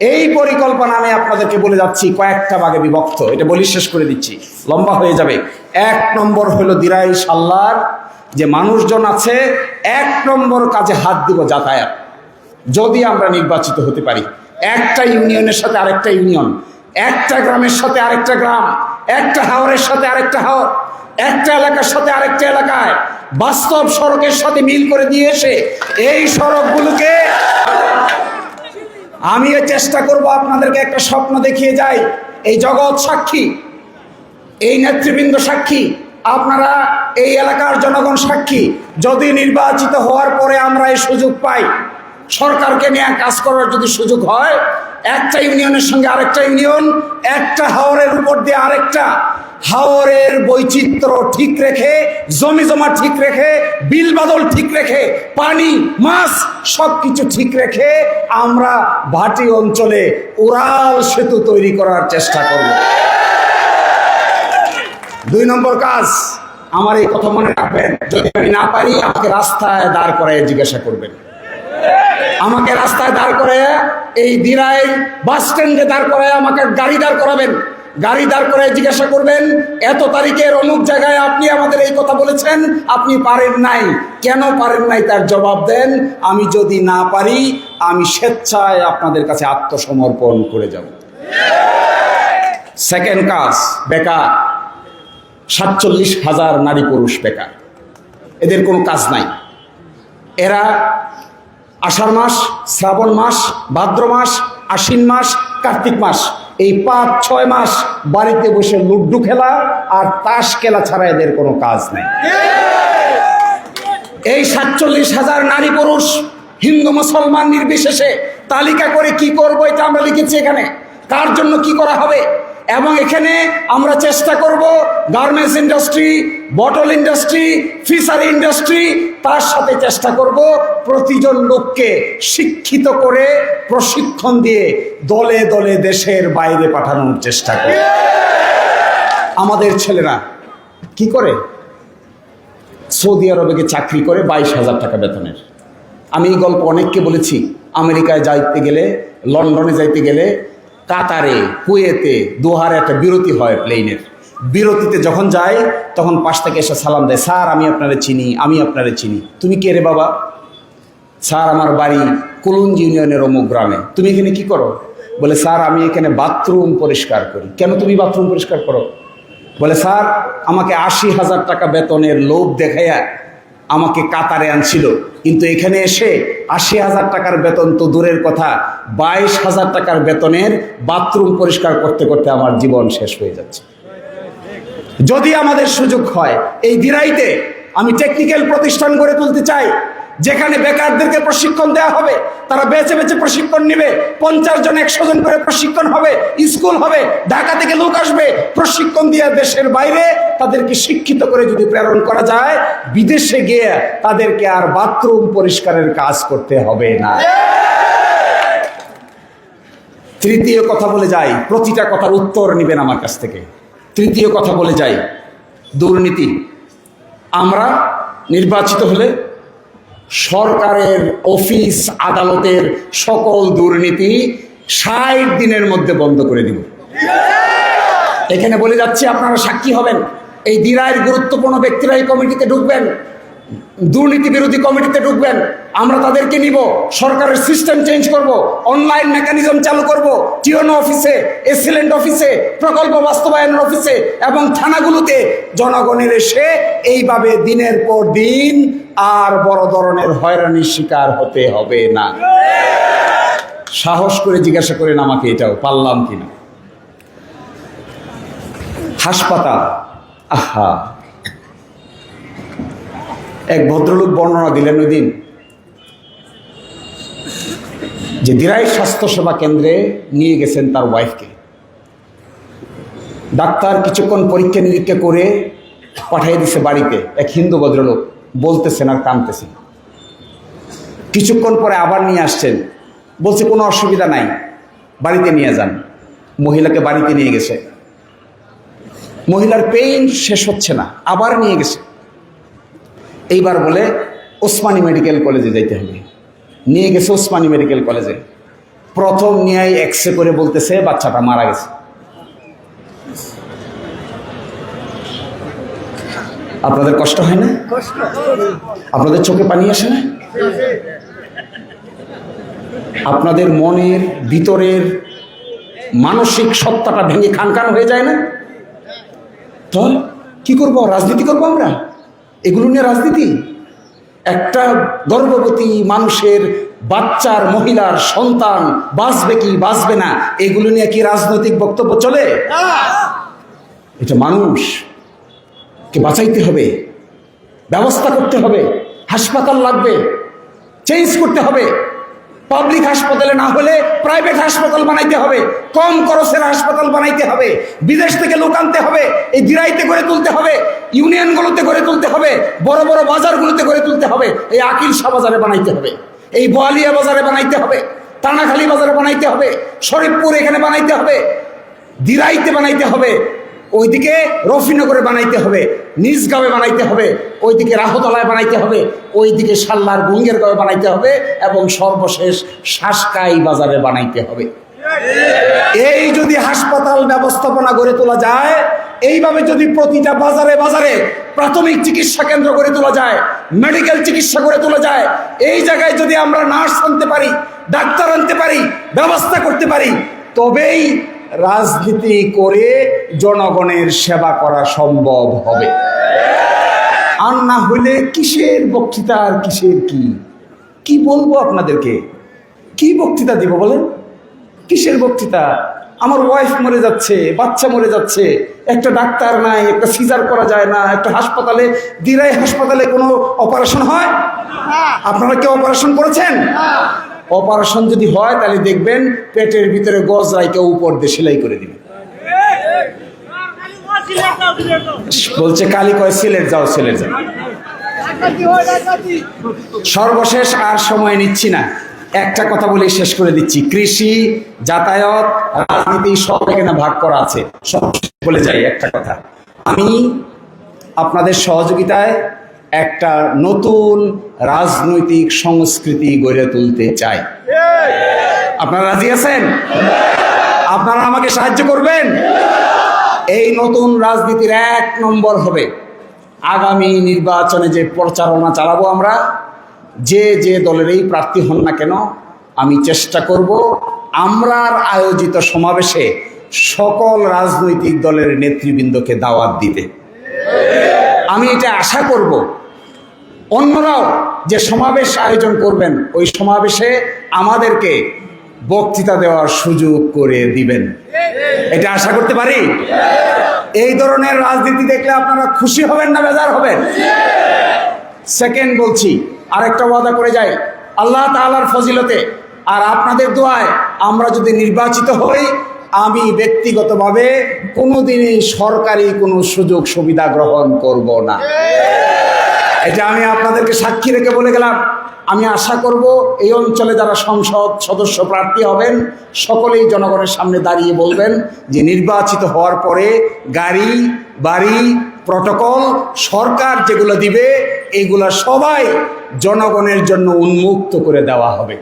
এই পরিকল্পনা আমি আপনাদেরকে বলে যাচ্ছি, কয়েকটা ভাগে বিভক্ত। এটা বলি শেষ করে দিচ্ছি। লম্বা হয়ে যাবে। এক নম্বর হলো দিরাই সাল্লার যে মানুষজন আছে, এক নম্বর কাজে হাত দিব যাতায়াত। যদি আমরা নির্বাচিত হতে পারি, একটা ইউনিয়নের সাথে আরেকটা ইউনিয়ন, একটা গ্রামের সাথে আরেকটা গ্রাম, একটা হাওরের সাথে আরেকটা হাওর, একটা এলাকার সাথে আরেকটা এলাকায়, বাস্তব সড়কের সাথে মিল করে দিয়ে এসে এই সড়কগুলোকে আমিও চেষ্টা করব আপনাদেরকে একটা স্বপ্ন দেখিয়ে যাই। এই জগৎ সাক্ষী, এই নেতৃবৃন্দ সাক্ষী, আপনারা এই এলাকার জনগণ সাক্ষী। যদি নির্বাচিত হওয়ার পরে আমরা এই সুযোগ পাই, সরকারকে নিয়ে কাজ করার যদি সুযোগ হয়, একটা ইউনিয়নের সঙ্গে আরেকটা ইউনিয়ন, একটা হাওরের উপর দিয়ে আরেকটা হাওরের বৈচিত্র্য ঠিক রেখে, জমি জমা ঠিক রেখে, বিল বাদল ঠিক রেখে, পানি, মাছ সব কিছু ঠিক রেখে আমরা ভাটি অঞ্চলে উড়াল সেতু তৈরি করার চেষ্টা করব। দুই নম্বর কাজ, আমার এই কথা মনে রাখবেন, যদি আমি না পারি, আমাকে রাস্তায় দাঁড় করায় জিজ্ঞাসা করবেন। আমাকে রাস্তায় দাঁড় করে এই দিরাই বাস স্ট্যান্ডে দাঁড় করায় আমাকে গাড়ি দাঁড় করাবেন। গাড়ি দাঁড় করে জিজ্ঞাসা করবেন, এত তারিখের অমুক জায়গায় আপনি আমাদের এই কথা বলেছেন, আপনি পারেন নাই। কেন পারেন নাই তার জবাব দেন, আমি যদি না পারি, আমি স্বেচ্ছায় আপনাদের কাছে আত্মসমর্পণ করে যাব। সেকেন্ড কাজ, বেকার। সাতচল্লিশ হাজার নারী পুরুষ বেকার। এদের কোনো কাজ নাই। এরা আষাঢ় মাস, শ্রাবণ মাস, ভাদ্র মাস, আশ্বিন মাস, কার্তিক মাস। এই পাঁচ, ছয় মাস বাড়িতে বসে লুড্ডু খেলা আর তাস খেলা ছাড়া এদের কোনো কাজ নেই। এই সাতচল্লিশ হাজার নারী পুরুষ হিন্দু মুসলমান নির্বিশেষে তালিকা করে কি করব এটা আমরা লিখেছি এখানে। কার জন্য কি করা হবে? এবং এখানে আমরা চেষ্টা করব garments industry, bottle industry, fishery industry, তার সাথে চেষ্টা করব প্রতিজন লোককে শিক্ষিত করে প্রশিক্ষণ দিয়ে দলে দলে দেশের বাইরে পাঠানোর চেষ্টা করব। আমাদের ছেলেরা কি করে? সৌদি আরবে চাকরি করে বাইশ হাজার টাকা বেতনের। আমি এই গল্প অনেককে বলেছি। আমেরিকায় যাইতে গেলে, লন্ডনে যাইতে গেলে কাতারে, কুয়েতে দোহারে একটা বিরতি হয় প্লেনের। বিরতিতে যখন যায়, তখন পাশ থেকে এসে সালাম দেয়, স্যার, আমি আপনারে চিনি, আমি আপনারে চিনি। তুমি কে রে বাবা? স্যার, আমার বাড়ি কুলুঞ্জ ইউনিয়নের অমুক গ্রামে। তুমি এখানে কি করো? বলে, স্যার, আমি এখানে বাথরুম পরিষ্কার করি। কেন তুমি বাথরুম পরিষ্কার করো? বলে, স্যার, আমাকে আশি হাজার টাকা বেতনের লোভ দেখাইয়া আমাকে কাতারে আনছিল। কিন্তু এখানে এসে আশি হাজার টাকার বেতন তো দূরের কথা। বাইশ হাজার টাকার বেতনের বাথরুম পরিষ্কার করতে করতে আমার জীবন শেষ হয়ে যাচ্ছে। যদি আমাদের সুযোগ হয়, এই দিরাইতে আমি টেকনিক্যাল প্রতিষ্ঠান গড়ে তুলতে চাই। যেখানে বেকারদেরকে প্রশিক্ষণ দেওয়া হবে, তারা বেছে বেছে প্রশিক্ষণ নেবে, পঞ্চাশ জন, একশো জন করে প্রশিক্ষণ হবে, স্কুল হবে, ঢাকা থেকে লোক আসবে, প্রশিক্ষণ দিয়ে দেশের বাইরে তাদেরকে শিক্ষিত করে যদি প্রেরণ করা যায়, বিদেশে গিয়ে তাদেরকে আর বাথরুম পরিষ্কারের কাজ করতে হবে না। তৃতীয় কথা বলে যাই, প্রতিটা কথার উত্তর নেবেন আমার কাছ থেকে। তৃতীয় কথা বলে যাই, দুর্নীতি। আমরা নির্বাচিত হলে সরকারের অফিস আদালতের সকল দুর্নীতি ষাট দিনের মধ্যে বন্ধ করে দিব। এখানে বলে যাচ্ছি, আপনারা সাক্ষী হবেন। এই দিরায়ের গুরুত্বপূর্ণ ব্যক্তিরা এই কমিটিতে ঢুকবেন। দুর্নীতি বিরোধী কমিটিতে ঢুকবেন। আমরা তাদেরকে নিব। সরকারের সিস্টেম চেঞ্জ করব। অনলাইন মেকানিজম চালু করব। টিওনো অফিসে এসিলেন্ট অফিসে প্রকল্প বাস্তবায়নের অফিসে এবং থানাগুলোতে জনগণের এসে এইভাবে দিনের পর দিন আর বড় ধরনের হয়রানির শিকার হতে হবে না। সাহস করে জিজ্ঞাসা করেন আমাকে এটাও, পারলাম কিনা? হাসপাতাল। আহা। এক ভদ্রলোক বর্ণনা দিলেন ওই দিন যে দিরাই স্বাস্থ্যসেবা কেন্দ্রে নিয়ে গেছেন তার ওয়াইফকে ডাক্তার কিছুক্ষণ পরীক্ষা নিরীক্ষা করে পাঠিয়ে দিছে বাড়িতে। এক হিন্দু ভদ্রলোক বলতেছেন আর কাঁদতেছেন কিছুক্ষণ পরে আবার নিয়ে আসছেন। বলছে, কোনো অসুবিধা নাই, বাড়িতে নিয়ে যান। মহিলাকে বাড়িতে নিয়ে গেছে। মহিলার পেইন শেষ হচ্ছে না, আবার নিয়ে গেছে। এইবার বলে ওসমানী মেডিকেল কলেজে যাইতে হবে। নিয়ে গেছে ওসমানী মেডিকেল কলেজে। প্রথম নিয়ে এক্সরে করে বলতেছে, বাচ্চাটা মারা গেছে। আপনাদের কষ্ট হয় না? আপনাদের চোখে পানি আসে না? আপনাদের মনের ভিতরের মানসিক সত্তাটা ভেঙে খান খান হয়ে যায় না? তো কি করব? রাজনীতি করব আমরা? এগুলো নিয়ে রাজনীতি? একটা গর্ভবতী মানুষের বাচ্চার, মহিলার সন্তান বাঁচবে কি বাঁচবে না, এগুলো নিয়ে কি রাজনৈতিক বক্তব্য চলে? এটা মানুষ কে বাঁচাইতে হবে, ব্যবস্থা করতে হবে, হাসপাতাল লাগবে চেঞ্জ করতে হবে। পাবলিক হাসপাতালে না হলে প্রাইভেট হাসপাতাল বানাইতে হবে, কম খরচের হাসপাতাল বানাইতে হবে, বিদেশ থেকে লোক আনতে হবে, এই দিরাইতে করে তুলতে হবে, ইউনিয়নগুলোতে করে তুলতে হবে, বড় বড় বাজারগুলোতে করে তুলতে হবে, এই আকিল শাহ বাজারে বানাইতে হবে, এই বোয়ালিয়া বাজারে বানাইতে হবে, টানাখালী বাজারে বানাইতে হবে, শরীফপুর এখানে বানাইতে হবে, দিরাইতে বানাইতে হবে ওইদিকে রফিনগরে বানাইতে হবে নিজগাঁওয়ে বানাইতে হবে, ওইদিকে রাহতলায় বানাইতে হবে, ওইদিকে সাল্লার গুঙ্গের গাঁয়ে বানাইতে হবে এবং সর্বশেষ শাসকাই বাজারে বানাইতে হবে। এই যদি হাসপাতাল ব্যবস্থাপনা গড়ে তোলা যায়, এইভাবে যদি প্রতিটা বাজারে বাজারে প্রাথমিক চিকিৎসা কেন্দ্র গড়ে তোলা যায়, মেডিকেল চিকিৎসা গড়ে তোলা যায়, এই জায়গায় যদি আমরা নার্স আনতে পারি, ডাক্তার আনতে পারি, ব্যবস্থা করতে পারি, তবেই রাজনীতি করে জনগণের সেবা করা সম্ভব হবে। আর না হলে কিসের বক্তৃতা আর কিসের কি? কি বলব আপনাদেরকে? কি বক্তৃতা দিব বলেন? কিসের বক্তৃতা? আমার ওয়াইফ মরে যাচ্ছে বাচ্চা মরে যাচ্ছে একটা ডাক্তার নাই একটা সিজার করা যায় না একটা হাসপাতালে দিরাই হাসপাতালে কোনো অপারেশন হয়? আপনারা কেউ অপারেশন করেছেন? অপারেশন যদি হয়, তাহলে দেখবেন পেটের ভিতরে গজরাইকে উপর দিয়ে সেলাই করে দিবে। বলছে, কালি কয়, সিলেট যাও সিলেট যাও। সর্বশেষ আর সময় নিচ্ছি না। একটা কথা বলে শেষ করে দিচ্ছি। কৃষি, যাতায়াত, রাজনীতি, সব এখানে ভাগ করা আছে। সব বলে যাই একটা কথা। আমি আপনাদের সহযোগিতায় একটা নতুন রাজনৈতিক সংস্কৃতি গড়ে তুলতে চাই। আপনারা রাজি আছেন? আপনারা আমাকে সাহায্য করবেন? এই নতুন রাজনীতির এক নম্বর হবে আগামী নির্বাচনে যে প্রচারণা চালাবো আমরা, যে যে দলেরই প্রার্থী হন না কেন, আমি চেষ্টা করব আমরার আয়োজিত সমাবেশে সকল রাজনৈতিক দলের নেতৃবৃন্দকে দাওয়াত দিতে। আমি এটা আশা করব অন্যরাও যে সমাবেশ আয়োজন করবেন, ওই সমাবেশে আমাদেরকে বক্তৃতা দেওয়ার সুযোগ করে দিবেন। এটা আশা করতে পারি? এই ধরনের রাজনীতি দেখলে আপনারা খুশি হবেন না বেজার হবেন? সেকেন্ড বলছি, আরেকটা ওয়াদা করে যাই। আল্লাহ তাআলার ফজিলতে, আর আপনাদের দোয়ায় আমরা যদি নির্বাচিত হই, আমি ব্যক্তিগতভাবে কোনোদিনই সরকারি কোনো সুযোগ সুবিধা গ্রহণ করব না। এটা আমি আপনাদেরকে সাক্ষী রেখে বলে গেলাম। আমি আশা করব এই অঞ্চলে যারা সংসদ সদস্য প্রার্থী হবেন, সকলেই জনগণের সামনে দাঁড়িয়ে বলবেন যে নির্বাচিত হওয়ার পরে গাড়ি, বাড়ি, প্রটোকল, সরকার যেগুলো দিবে এইগুলো সবাই জনগণের জন্য উন্মুক্ত করে দেওয়া হবে।